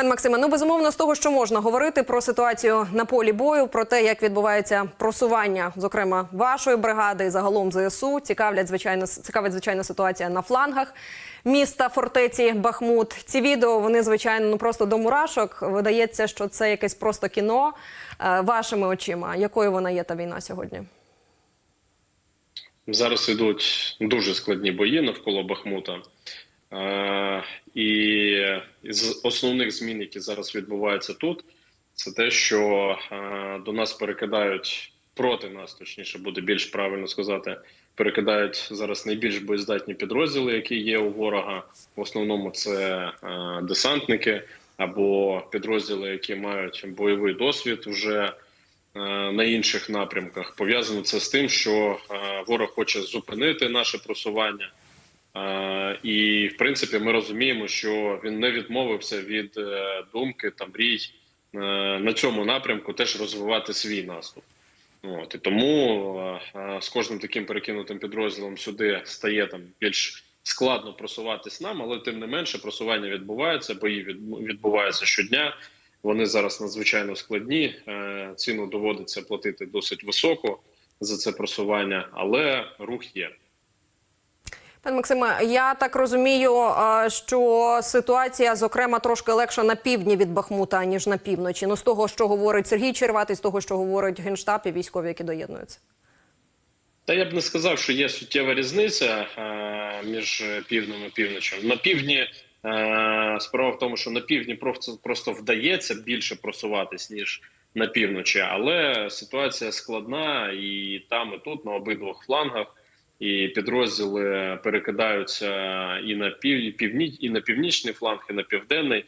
Пан Максиме, ну безумовно, з того, що можна говорити про ситуацію на полі бою, про те, як відбувається просування, зокрема вашої бригади і загалом ЗСУ, цікавлять звичайно цікавить звичайно ситуація на флангах міста фортеці Бахмут. Ці відео вони звичайно ну просто до мурашок. Видається, що це якесь просто кіно Е, вашими очима. Якою вона є та війна сьогодні? Зараз йдуть дуже складні бої навколо Бахмута. Е, І з основних змін, які зараз відбуваються тут, це те, що е, до нас перекидають проти нас, точніше буде більш правильно сказати, перекидають зараз найбільш боєздатні підрозділи, які є у ворога. В основному це е, десантники або підрозділи, які мають бойовий досвід вже на інших напрямках. Пов'язано це з тим, що ворог хоче зупинити наше просування. Е, І в принципі, ми розуміємо, що він не відмовився від е, думки та мрій е, на цьому напрямку теж розвивати свій наступ. От і тому з кожним таким перекинутим підрозділом сюди стає там більш складно просуватись нам, але тим не менше просування відбувається, бої відбуваються щодня. Вони зараз надзвичайно складні. Ціну доводиться платити досить високо за це просування, але рух є. Пане Максиме, я так розумію, е, що ситуація, зокрема, трошки легша на півдні від Бахмута, ніж на півночі. Ну, з того, що говорить Сергій Черватий, з того, що говорить Генштаб і військові, які доєднуються. Та я б не сказав, що є суттєва різниця е, між півднем і півночем. На півдні е, справа в тому, що на півдні просто, просто вдається більше просуватись ніж на півночі, але ситуація складна і там, і тут, на обидвох флангах. І підрозділи перекидаються і на пів, півні, і на північний фланг, і на південний.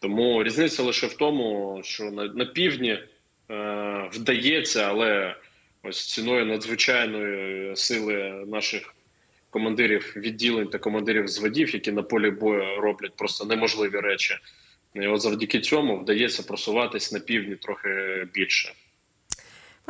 Тому різниця лише в тому, що на, на півдні е, вдається, але ось ціною надзвичайної сили наших командирів відділень та командирів зводів, які на полі бою роблять просто неможливі речі. І от завдяки цьому вдається просуватись на півдні трохи більше.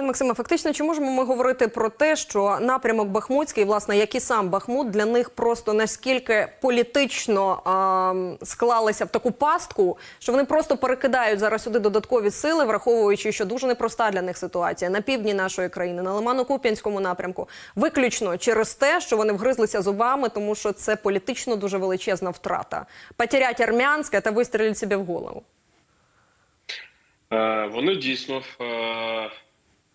Пане Максиме, фактично, чи можемо ми говорити про те, що напрямок Бахмутський, власне, як і сам Бахмут, для них просто наскільки політично а, склалися в таку пастку, що вони просто перекидають зараз сюди додаткові сили, враховуючи, що дуже непроста для них ситуація на півдні нашої країни, на Лимано-Куп'янському напрямку, виключно через те, що вони вгризлися зубами, тому що це політично дуже величезна втрата. Потерять армянське та вистрілять собі в голову. Е, Вони дійсно е,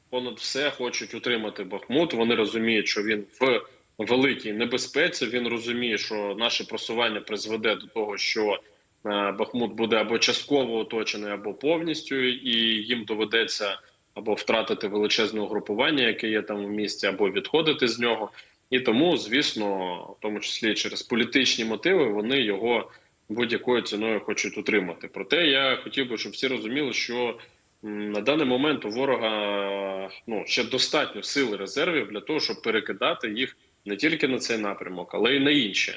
понад все хочуть утримати Бахмут. Вони розуміють, що він в великій небезпеці. Він розуміє, що наше просування призведе до того, що е, Бахмут буде або частково оточений, або повністю, і їм доведеться або втратити величезне угрупування, яке є там в місті, або відходити з нього. І тому, звісно, в тому числі через політичні мотиви, вони його будь-якою ціною хочуть утримати. Проте я хотів би, щоб всі розуміли, що на даний момент у ворога ну ще достатньо сил резервів для того, щоб перекидати їх не тільки на цей напрямок, але й на інші.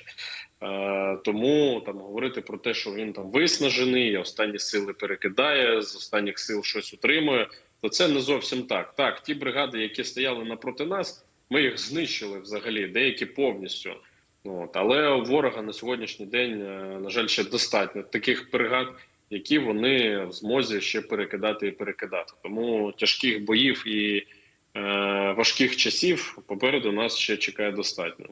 Е, тому там говорити про те, що він там виснажений, останні сили перекидає, з останніх сил щось утримує, то це не зовсім так. Так, ті бригади, які стояли напроти нас, ми їх знищили взагалі, деякі повністю. От, але у ворога на сьогоднішній день, е, на жаль, ще достатньо таких бригад, які вони в змозі ще перекидати і перекидати. Тому тяжких боїв і е, важких часів попереду нас ще чекає достатньо.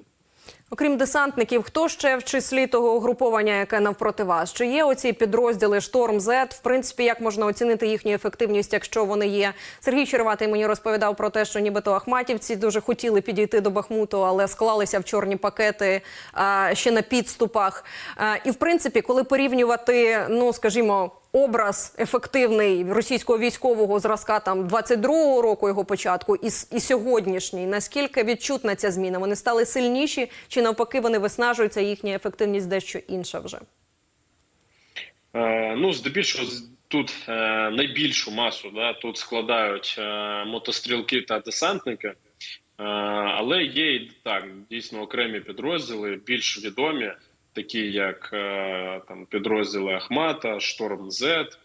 Окрім десантників, хто ще в числі того угруповання, яке навпроти вас? Чи є оці підрозділи Шторм Зет? В принципі, як можна оцінити їхню ефективність, якщо вони є? Сергій Черватий мені розповідав про те, що нібито Ахматівці дуже хотіли підійти до Бахмуту, але склалися в чорні пакети а, ще на підступах. А, і в принципі, коли порівнювати, ну скажімо. Образ ефективний російського військового зразка там 22-го року його початку і, і сьогоднішній. Наскільки відчутна ця зміна? Вони стали сильніші, чи навпаки вони виснажуються? Їхня ефективність дещо інша вже. Е, ну, здебільшого тут е, найбільшу масу да, тут складають е, мотострілки та десантники, е, але є і так дійсно окремі підрозділи, більш відомі, такі як е, там підрозділи Ахмата, Шторм Зет,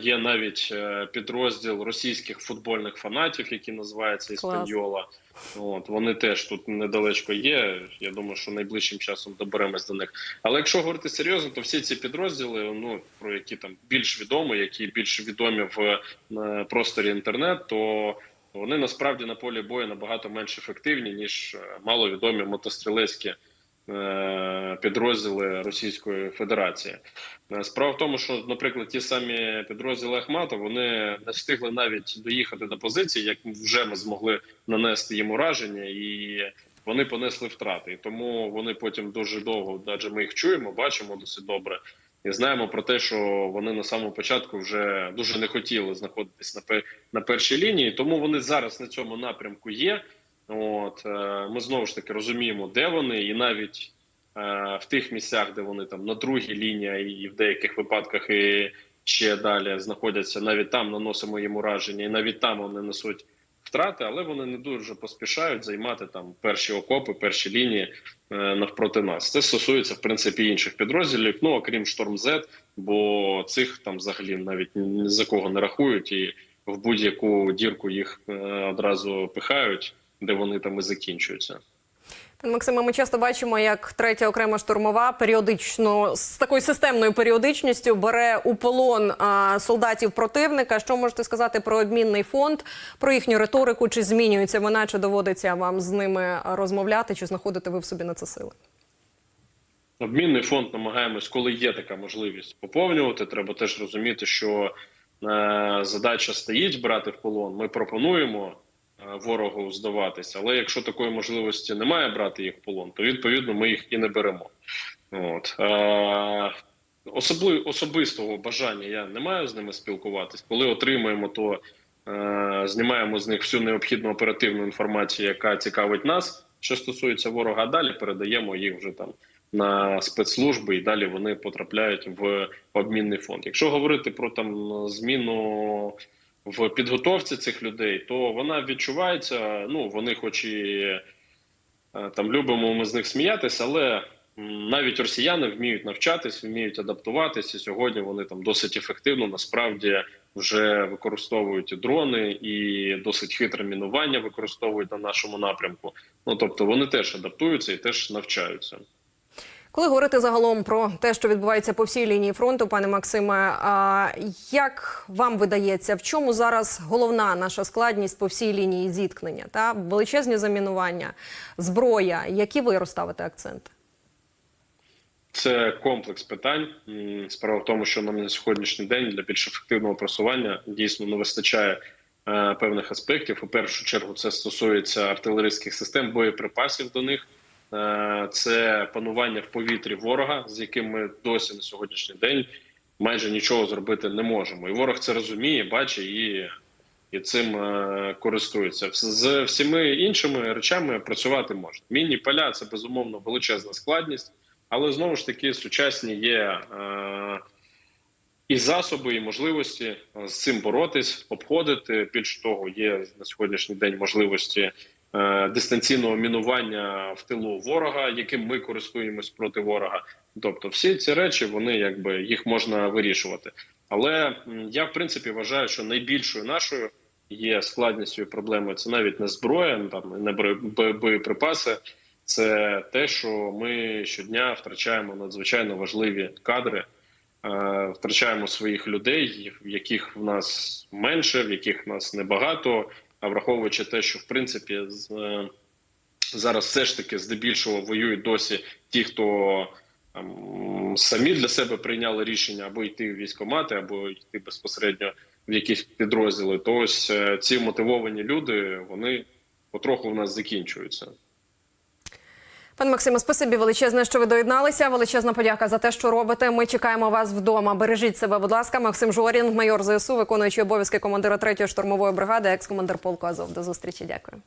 Є навіть е, підрозділ російських футбольних фанатів, який називається Клас. Іспаньола. От вони теж тут недалечко є. Я думаю, що найближчим часом доберемось до них. Але якщо говорити серйозно, то всі ці підрозділи, ну про які там більш відомі, які більш відомі в е, просторі інтернет, то вони насправді на полі бою набагато менш ефективні ніж маловідомі мотострілецькі підрозділи Російської Федерації. Е, Справа в тому, що, наприклад, ті самі підрозділи Ахмата вони не встигли навіть доїхати до позиції, як вже ми змогли нанести їм ураження, і вони понесли втрати. Тому вони потім дуже довго, адже ми їх чуємо, бачимо досить добре. І знаємо про те, що вони на самому початку вже дуже не хотіли знаходитись на на першій лінії, тому вони зараз на цьому напрямку є. От е, ми знову ж таки розуміємо, де вони, і навіть е, в тих місцях, де вони там на другій лінії, і в деяких випадках і ще далі знаходяться, навіть там наносимо їм ураження, і навіть там вони несуть втрати, але вони не дуже поспішають займати там перші окопи, перші лінії е, навпроти нас. Це стосується в принципі інших підрозділів, ну окрім Шторм Z, бо цих там взагалі навіть ні за кого не рахують, і в будь-яку дірку їх одразу пихають, де вони там і закінчуються. Пане Максиме, ми часто бачимо, як третя окрема штурмова періодично з такою системною періодичністю бере у полон а, солдатів противника. Що можете сказати про обмінний фонд, про їхню риторику? Чи змінюється вона, чи доводиться вам з ними розмовляти, чи знаходите ви в собі на це сили? Обмінний фонд намагаємось, коли є така можливість поповнювати. Треба теж розуміти, що е, задача стоїть брати в полон. Ми пропонуємо ворогу здаватися, але якщо такої можливості немає брати їх в полон, то відповідно ми їх і не беремо. От е, особистого бажання я не маю з ними спілкуватись. Коли отримуємо, то е, знімаємо з них всю необхідну оперативну інформацію, яка цікавить нас, що стосується ворога. Далі передаємо їх вже там на спецслужби, і далі вони потрапляють в обмінний фонд. Якщо говорити про там зміну в підготовці цих людей, то вона відчувається. Ну вони, хоч і е, там любимо ми з них сміятися, але навіть росіяни вміють навчатись, вміють адаптуватись, і сьогодні вони там досить ефективно насправді вже використовують дрони і досить хитре мінування використовують на нашому напрямку. Ну тобто вони теж адаптуються і теж навчаються. Коли говорити загалом про те, що відбувається по всій лінії фронту, пане Максиме, а як вам видається, в чому зараз головна наша складність по всій лінії зіткнення? Та величезні замінування, зброя. Які ви розставите акценти? Це комплекс питань. Справа в тому, що на сьогоднішній день для більш ефективного просування дійсно не вистачає е, певних аспектів. У першу чергу це стосується артилерійських систем, боєприпасів до них. Е, Це панування в повітрі ворога, з яким ми досі на сьогоднішній день майже нічого зробити не можемо. І ворог це розуміє, бачить і, і цим е, користується. З всіми іншими речами працювати можна. Мінні поля це безумовно величезна складність. Але знову ж таки сучасні є е, і засоби, і можливості з цим боротись, обходити. Більш того, є на сьогоднішній день можливості дистанційного мінування в тилу ворога, яким ми користуємось проти ворога. Тобто, всі ці речі вони якби їх можна вирішувати. Але я в принципі вважаю, що найбільшою нашою є складністю і проблемою це навіть не зброя, там не боєприпаси це те, що ми щодня втрачаємо надзвичайно важливі кадри, е, втрачаємо своїх людей, в яких в нас менше, в яких в нас небагато. А враховуючи те, що в принципі з- е, зараз все ж таки здебільшого воюють досі ті, хто там, самі для себе прийняли рішення або йти в військомати, або йти безпосередньо в якісь підрозділи, то ось е, ці мотивовані люди вони потроху в нас закінчуються. Пане Максиме, спасибі величезне, що ви доєдналися. Величезна подяка за те, що робите. Ми чекаємо вас вдома. Бережіть себе, будь ласка. Максим Жорін, майор ЗСУ, виконуючий обов'язки командира 3-ї штурмової бригади, екс-командир полку Азов. До зустрічі. Дякую.